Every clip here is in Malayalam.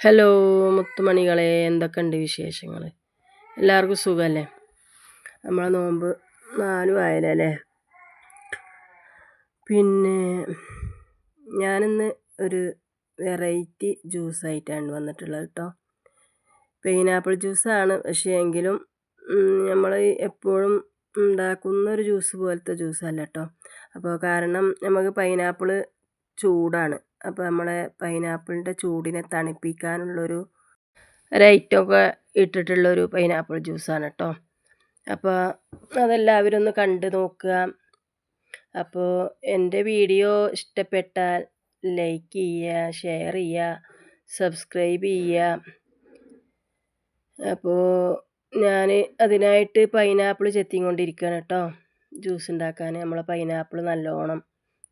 ഹലോ മുത്തുമണികളെ എന്തൊക്കെയുണ്ട് വിശേഷങ്ങൾ എല്ലാവർക്കും സുഖമല്ലേ നമ്മളെ നോമ്പ് നാലും ആയാലല്ലേ പിന്നെ ഞാനിന്ന് ഒരു വെറൈറ്റി ജ്യൂസായിട്ടാണ് വന്നിട്ടുള്ളത് കേട്ടോ. പൈനാപ്പിൾ ജ്യൂസാണ്. പക്ഷേ എങ്കിലും നമ്മൾ എപ്പോഴും ഉണ്ടാക്കുന്ന ഒരു ജ്യൂസ് പോലത്തെ ജ്യൂസല്ല കേട്ടോ. അപ്പോൾ കാരണം നമുക്ക് പൈനാപ്പിൾ ചൂടാണ്. അപ്പോൾ നമ്മളെ പൈനാപ്പിളിന്റെ ചൂടിനെ തണുപ്പിക്കാനുള്ളൊരു റേറ്റൊക്കെ ഇട്ടിട്ടുള്ളൊരു പൈനാപ്പിൾ ജ്യൂസാണ് കേട്ടോ അപ്പോൾ അതെല്ലാവരും ഒന്ന് കണ്ട് നോക്കുക. അപ്പോൾ എന്റെ വീഡിയോ ഇഷ്ടപ്പെട്ടാൽ ലൈക്ക് ചെയ്യുക ഷെയർ ചെയ്യുക സബ്സ്ക്രൈബ് ചെയ്യുക. അപ്പോൾ ഞാൻ അതിനായിട്ട് പൈനാപ്പിൾ ചെത്തിക്കൊണ്ടിരിക്കുകയാണ് കേട്ടോ ജ്യൂസ് ഉണ്ടാക്കാൻ. നമ്മളെ പൈനാപ്പിൾ നല്ലോണം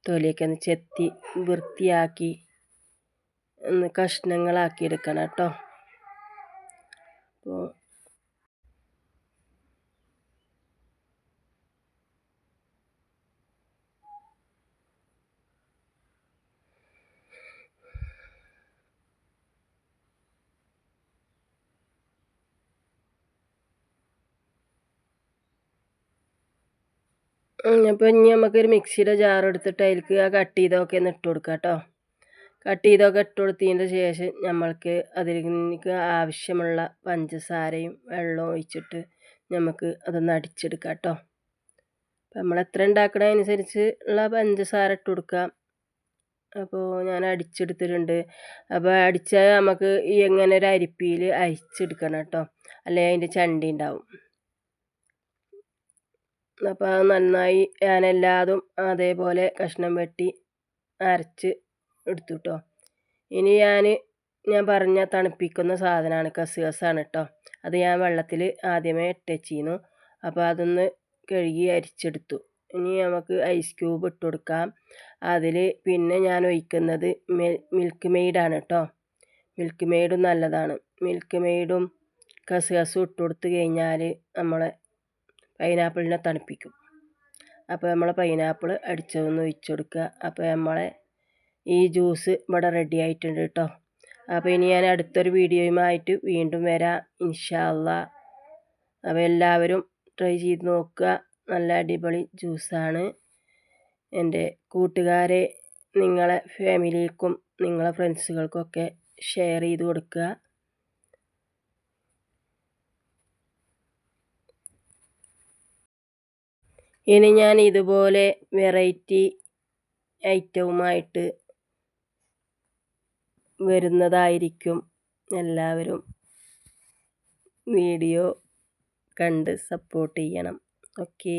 തൊലിയൊക്കെ ഒന്ന് ചെത്തി വൃത്തിയാക്കി ഒന്ന് കഷ്ണങ്ങളാക്കി എടുക്കണം കേട്ടോ. അപ്പോൾ അപ്പോൾ ഇനി നമുക്കൊരു മിക്സിയുടെ ജാർ എടുത്തിട്ട് അതിലേക്ക് ആ കട്ട് ചെയ്തൊക്കെ ഒന്ന് ഇട്ട് കൊടുക്കാം കേട്ടോ കട്ട് ചെയ്തൊക്കെ ഇട്ട് കൊടുത്തതിന്റെ ശേഷം നമ്മൾക്ക് അതിലേക്ക് ആവശ്യമുള്ള പഞ്ചസാരയും വെള്ളവും ഒഴിച്ചിട്ട് നമുക്ക് അതൊന്ന് അടിച്ചെടുക്കാം കേട്ടോ അപ്പോൾ നമ്മൾ എത്ര ഉണ്ടാക്കണതനുസരിച്ച് ഉള്ള പഞ്ചസാര ഇട്ട് കൊടുക്കാം. അപ്പോൾ ഞാൻ അടിച്ചെടുത്തിട്ടുണ്ട്. അപ്പോൾ അടിച്ചാൽ നമുക്ക് ഈ എങ്ങനെ ഒരു അരിപ്പിയിൽ അരിച്ചെടുക്കണം കേട്ടോ അല്ലെങ്കിൽ അതിന്റെ ചണ്ടി ഉണ്ടാവും. അപ്പോൾ അത് നന്നായി ഞാൻ എല്ലാതും അതേപോലെ കഷ്ണം വെട്ടി അരച്ച് എടുത്തു കേട്ടോ ഇനി ഞാൻ ഞാൻ പറഞ്ഞ തണുപ്പിക്കുന്ന സാധനമാണ് കസുകസാണ് കേട്ടോ അത് ഞാൻ വെള്ളത്തിൽ ആദ്യമേ ഇട്ടച്ചിരുന്നു അപ്പോൾ അതൊന്ന് കഴുകി അരിച്ചെടുത്തു. ഇനി നമുക്ക് ഐസ് ക്യൂബ് ഇട്ട് കൊടുക്കാം. അതിൽ പിന്നെ ഞാൻ ഒഴിക്കുന്നത് മിൽക്ക് മെയ്ഡാണ് കേട്ടോ മിൽക്ക് മെയ്ഡും നല്ലതാണ്. മിൽക്ക് മെയ്ഡും കസുകസും ഇട്ട് കൊടുത്തു കഴിഞ്ഞാൽ നമ്മളെ പൈനാപ്പിളിനെ തണുപ്പിക്കും. അപ്പോൾ നമ്മൾ പൈനാപ്പിൾ അടിച്ചതൊന്ന് ഒഴിച്ചു അപ്പോൾ നമ്മളെ ഈ ജ്യൂസ് ഇവിടെ റെഡി ആയിട്ടുണ്ട് കേട്ടോ അപ്പോൾ ഇനി ഞാൻ അടുത്തൊരു വീഡിയോയുമായിട്ട് വീണ്ടും വരാം. ഇൻഷാല്ല അപ്പോൾ എല്ലാവരും ട്രൈ ചെയ്ത് നോക്കുക. നല്ല അടിപൊളി ജ്യൂസാണ് എന്റെ കൂട്ടുകാരെ നിങ്ങളെ ഫാമിലിക്കും നിങ്ങളെ ഫ്രണ്ട്സുകൾക്കൊക്കെ ഷെയർ ചെയ്ത് കൊടുക്കുക. ഇനി ഞാൻ ഇതുപോലെ വെറൈറ്റി ഐറ്റവുമായിട്ട് വരുന്നതായിരിക്കും എല്ലാവരും വീഡിയോ കണ്ട് സപ്പോർട്ട് ചെയ്യണം. ഓക്കേ